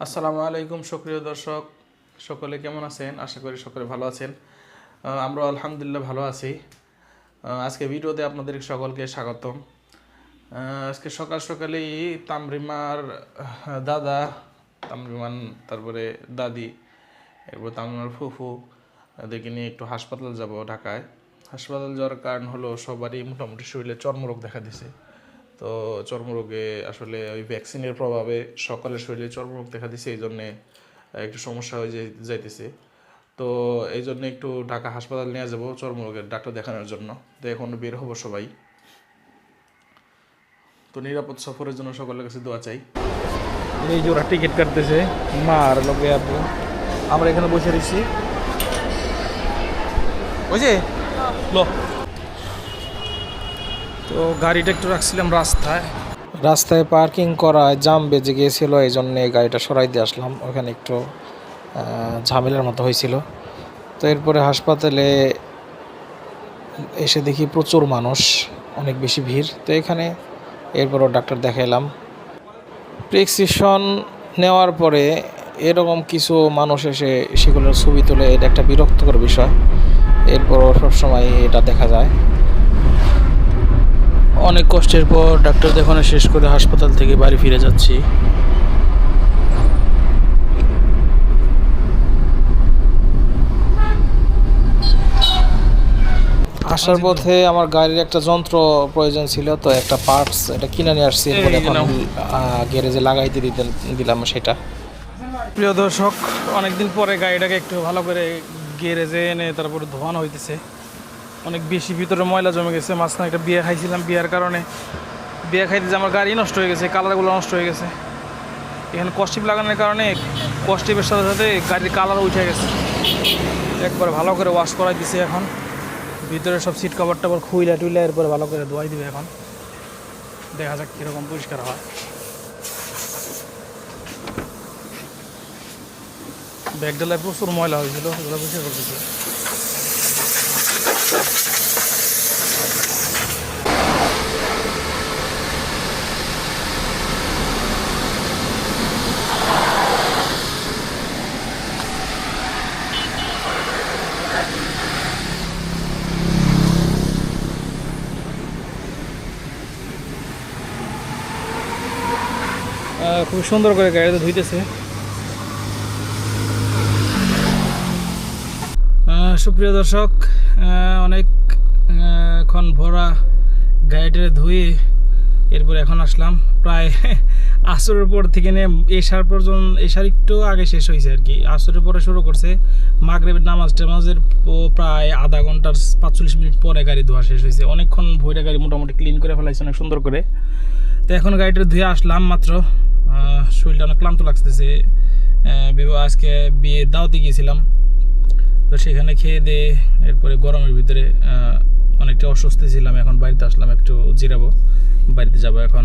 আসসালামু আলাইকুম সক্রিয় দর্শক। সকলে কেমন আছেন? আশা করি সকলে ভালো আছেন। আমরা আলহামদুলিল্লাহ ভালো আছি। আজকে ভিডিওতে আপনাদের সকলকে স্বাগতম। আজকে সকাল সকালেই তামরিমার দাদা, তামরিমান, তারপরে দাদি, এরপর তামরিমার ফুফু, এদেরকে নিয়ে একটু হাসপাতাল যাব ঢাকায়। হাসপাতাল যাওয়ার কারণ হলো সবারই মোটামুটি শরীরে চর্মরোগ দেখা দিছে তো চর্মরোগে আসলে ওই ভ্যাকসিনের প্রভাবে সকালের শরীরে চর্মরোগ দেখা দিছে এই জন্যে একটু সমস্যা হয়ে যাইতেছে। তো এই জন্য একটু ঢাকা হাসপাতাল নিয়ে যাব চর্মরোগের ডাক্তার দেখানোর জন্য। তো এখন বের হব সবাই। তো নিরাপদ সফরের জন্য সকলের কাছে দোয়া চাই। এই যে ওরা টিকিট কাটতেছে মা আর লোকে আপু আমরা এখানে বসে রয়েছি বুঝে লো। তো গাড়িটা একটু রাখছিলাম রাস্তায়। রাস্তায় পার্কিং করায় জাম বেজে গিয়েছিল এই জন্যে গাড়িটা সরাই দিয়ে আসলাম। ওখানে একটু ঝামেলার মতো হয়েছিল। তো এরপরে হাসপাতালে এসে দেখি প্রচুর মানুষ, অনেক বেশি ভিড়। তো এখানে এরপরও ডাক্তার দেখাইলাম। প্রেসক্রিপশন নেওয়ার পরে এরকম কিছু মানুষ এসে সেগুলোর ছবি তোলে, এটা একটা বিরক্তকর বিষয়। এরপরও সবসময় এটা দেখা যায়। অনেক কষ্টের পর ডাক্তার দেখানো শেষ করে হাসপাতাল থেকে বাড়ি ফিরে যাচ্ছি। আসার পথে আমার গাড়ির একটা যন্ত্র প্রয়োজন ছিল তো একটা পার্টস এটা কিনে নিয়ে আসছি এরপর এখন গ্যারেজে লাগাইতে দিতে দিলাম সেটা। প্রিয় দর্শক অনেকদিন পরে গাড়িটাকে একটু ভালো করে গ্যারেজে এনে তারপরে ধোয়ানো হইতেছে। অনেক বেশি ভিতরে ময়লা জমে গেছে, মাঝখানে একটা বিয়ে খাইছিলাম, বিয়ার কারণে বিয়ে খাইতে যে আমার গাড়ি নষ্ট হয়ে গেছে, কালারগুলো নষ্ট হয়ে গেছে। এখানে কস্টিপ লাগানোর কারণে কস্টিপের সাথে সাথে গাড়ির কালার উঠে গেছে। একবার ভালো করে ওয়াশ করাই দিছে এখন। ভিতরে সব সিট কভার টাভার খুইলা টুইলা এরপরে ভালো করে ধোয়াই দিবে এখন। দেখা যাক কীরকম পরিষ্কার হয়। ব্যাগডালায় প্রচুর ময়লা হয়েছিল ওগুলো পরিষ্কার করতেছে। খুব সুন্দর করে গাড়িতে ধুইতেছে। সুপ্রিয় দর্শক অনেক ক্ষণ ভরা গাড়িটারে ধুয়ে এরপর এখন আসলাম। প্রায় আসরের পর থেকে নিয়ে এসার পর্যন্ত এসার একটু আগে শেষ হয়েছে আর কি। আসরের পরে শুরু করছে। মাগরেবের নামাজ টামাজের প্রায় আধা ঘণ্টার পাঁচচল্লিশ মিনিট পরে গাড়ি ধোয়া শেষ হয়েছে। অনেকক্ষণ ভইটা গাড়ি মোটামুটি ক্লিন করে ফেলাইছে, অনেক সুন্দর করে। তো এখন গাড়িটা ধুয়ে আসলাম মাত্র। শরীরটা অনেক ক্লান্ত লাগতেছে। আজকে বিয়ে দাওয়াতে গিয়েছিলাম। তো সেখানে খেয়ে দিয়ে এরপরে গরমের ভিতরে অনেকটা অস্বস্তি ছিলাম। এখন বাড়িতে আসলাম, একটু জিরাবো। বাড়িতে যাব এখন।